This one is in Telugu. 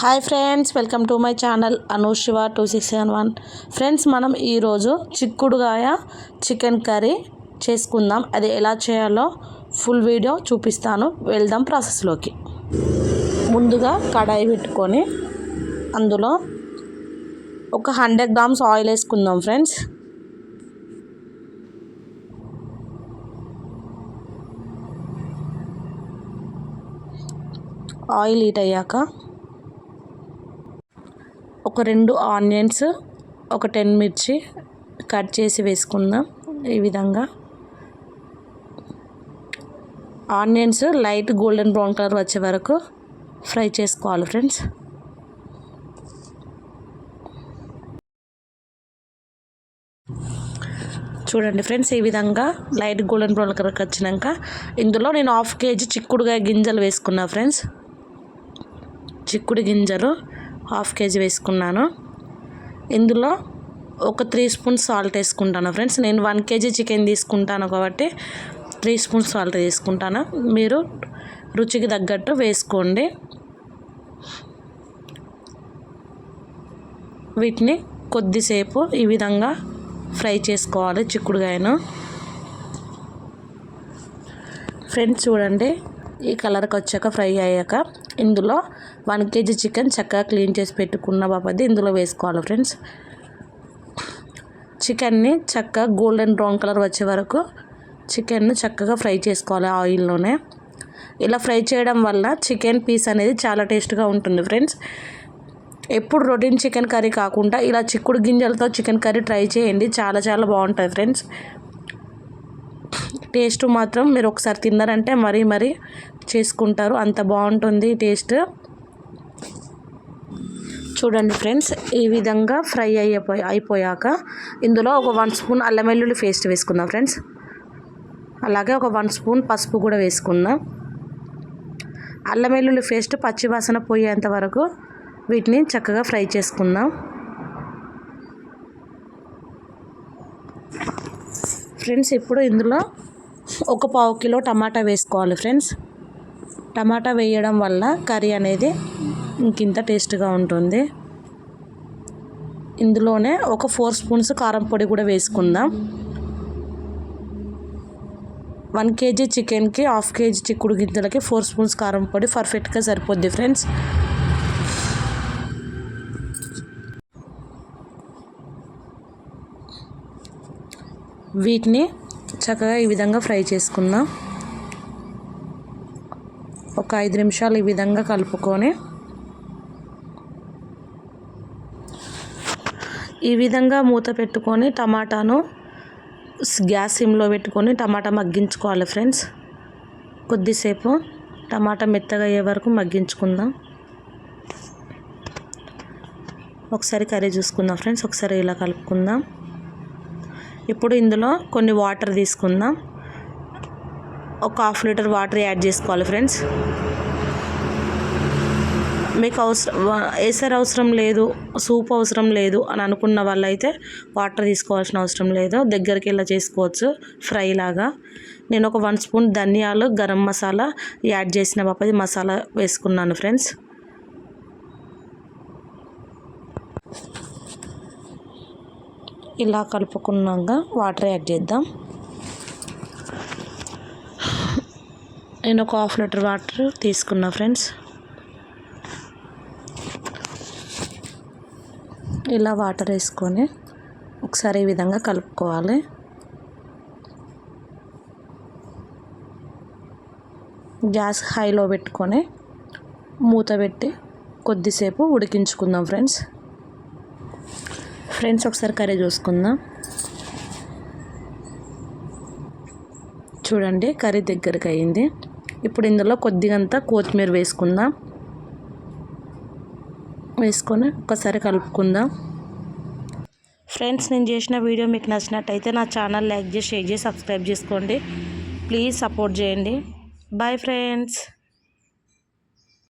Hi friends welcome to my channel Anushiva two six seven one. Friends మనం ఈరోజు చిక్కుడుగాయ చికెన్ కర్రీ చేసుకుందాం. అది ఎలా చేయాలో ఫుల్ వీడియో చూపిస్తాను. వెళ్దాం ప్రాసెస్లోకి ముందుగా కడాయి పెట్టుకొని అందులో ఒక హండ్రెడ్ గ్రామ్స్ ఆయిల్ వేసుకుందాం ఫ్రెండ్స్. ఆయిల్ హీట్ అయ్యాక ఒక రెండు ఆనియన్స్ ఒక టెన్ మిర్చి కట్ చేసి వేసుకుందాం ఈ విధంగా. Onions light golden brown colour వచ్చే వరకు ఫ్రై చేసుకోవాలి ఫ్రెండ్స్. చూడండి ఫ్రెండ్స్ ఈ విధంగా లైట్ గోల్డెన్ బ్రౌన్ కలర్కి వచ్చినాక ఇందులో నేను హాఫ్ కేజీ చిక్కుడుగా గింజలు వేసుకున్నా ఫ్రెండ్స్. చిక్కుడు గింజలు హాఫ్ కేజీ వేసుకున్నాను. ఇందులో ఒక త్రీ స్పూన్స్ సాల్ట్ వేసుకుంటాను ఫ్రెండ్స్. నేను వన్ కేజీ చికెన్ తీసుకుంటాను కాబట్టి త్రీ స్పూన్స్ సాల్ట్ తీసుకుంటాను. మీరు రుచికి తగ్గట్టు వేసుకోండి. వీటిని కొద్దిసేపు ఈ విధంగా ఫ్రై చేసుకోవాలి చిక్కుడుగాయను. ఫ్రెండ్స్ చూడండి. ఈ కలర్కి వచ్చాక ఫ్రై అయ్యాక ఇందులో వన్ కేజీ చికెన్ చక్కగా క్లీన్ చేసి పెట్టుకున్న బాపది ఇందులో వేసుకోవాలి ఫ్రెండ్స్. చికెన్ని చక్కగా గోల్డెన్ బ్రౌన్ కలర్ వచ్చే వరకు చికెన్ను చక్కగా ఫ్రై చేసుకోవాలి ఆయిల్లోనే. ఇలా ఫ్రై చేయడం వల్ల చికెన్ పీస్ అనేది చాలా టేస్ట్గా ఉంటుంది ఫ్రెండ్స్. ఎప్పుడు రొటీన్ చికెన్ కర్రీ కాకుండా ఇలా చిక్కుడు గింజలతో చికెన్ కర్రీ ట్రై చేయండి. చాలా చాలా బాగుంటుంది ఫ్రెండ్స్. టేస్ట్ మాత్రం మీరు ఒకసారి తిన్నారంటే మరీ మరీ చేసుకుంటారు. అంత బాగుంటుంది టేస్ట్. చూడండి ఫ్రెండ్స్ ఈ విధంగా ఫ్రై అయిపోయి అయిపోయాక ఇందులో ఒక వన్ స్పూన్ అల్లం వెల్లుల్లి పేస్ట్ వేసుకుందాం ఫ్రెండ్స్. అలాగే ఒక వన్ స్పూన్ పసుపు కూడా వేసుకుందాం. అల్లం వెల్లుల్లి పేస్ట్ పచ్చివాసన పోయేంత వరకు వీటిని చక్కగా ఫ్రై చేసుకుందాం. ఫ్రెండ్స్ ఇప్పుడు ఇందులో ఒక పావు కిలో టమాటా వేసుకోవాలి ఫ్రెండ్స్. టమాటా వేయడం వల్ల కర్రీ అనేది ఇంకింత టేస్ట్గా ఉంటుంది. ఇందులోనే ఒక ఫోర్ స్పూన్స్ కారం పొడి కూడా వేసుకుందాం. వన్ కేజీ చికెన్కి హాఫ్ కేజీ చిక్కుడు గింజలకి ఫోర్ స్పూన్స్ కారం పొడి పర్ఫెక్ట్గా సరిపోద్ది ఫ్రెండ్స్. వీటిని చక్కగా ఈ విధంగా ఫ్రై చేసుకుందాం. ఒక ఐదు నిమిషాలు ఈ విధంగా కలుపుకొని ఈ విధంగా మూత పెట్టుకొని టమాటాను గ్యాస్ సిమ్లో పెట్టుకొని టమాటా మగ్గించుకోవాలి ఫ్రెండ్స్. కొద్దిసేపు టమాటా మెత్తగా అయ్యే వరకు మగ్గించుకుందాం. ఒకసారి కర్రీ చూసుకుందాం ఫ్రెండ్స్. ఒకసారి ఇలా కలుపుకుందాం. ఇప్పుడు ఇందులో కొన్ని వాటర్ తీసుకుందాం. ఒక హాఫ్ లీటర్ వాటర్ యాడ్ చేసుకోవాలి ఫ్రెండ్స్. మీకు అవసరం ఏసర్ అవసరం లేదు సూప్ అవసరం లేదు అని అనుకున్న వాళ్ళైతే వాటర్ తీసుకోవాల్సిన అవసరం లేదు. దగ్గరికి ఇలా చేసుకోవచ్చు ఫ్రై లాగా. నేను ఒక వన్ స్పూన్ ధనియాలు గరం మసాలా యాడ్ చేసిన పాపది మసాలా వేసుకున్నాను ఫ్రెండ్స్. ఇలా కలుపుకున్నాక వాటర్ యాడ్ చేద్దాం. నేను ఒక హాఫ్ లీటర్ వాటర్ తీసుకున్నా ఫ్రెండ్స్. ఇలా వాటర్ వేసుకొని ఒకసారి ఈ విధంగా కలుపుకోవాలి. గ్యాస్ హైలో పెట్టుకొని మూత పెట్టి కొద్దిసేపు ఉడికించుకుందాం ఫ్రెండ్స్. ఫ్రెండ్స్ ఒకసారి కర్రీ చూసుకుందాం. చూడండి కర్రీ దగ్గరికి అయింది. ఇప్పుడు ఇందులో కొద్దిగంత కొత్తిమీర వేసుకుందాం. వేసుకొని ఒకసారి కలుపుకుందాం. ఫ్రెండ్స్ నేను చేసిన వీడియో మీకు నచ్చినట్టయితే నా ఛానల్ లైక్ చేసి షేర్ చేసి సబ్స్క్రైబ్ చేసుకోండి. ప్లీజ్ సపోర్ట్ చేయండి. Bye friends.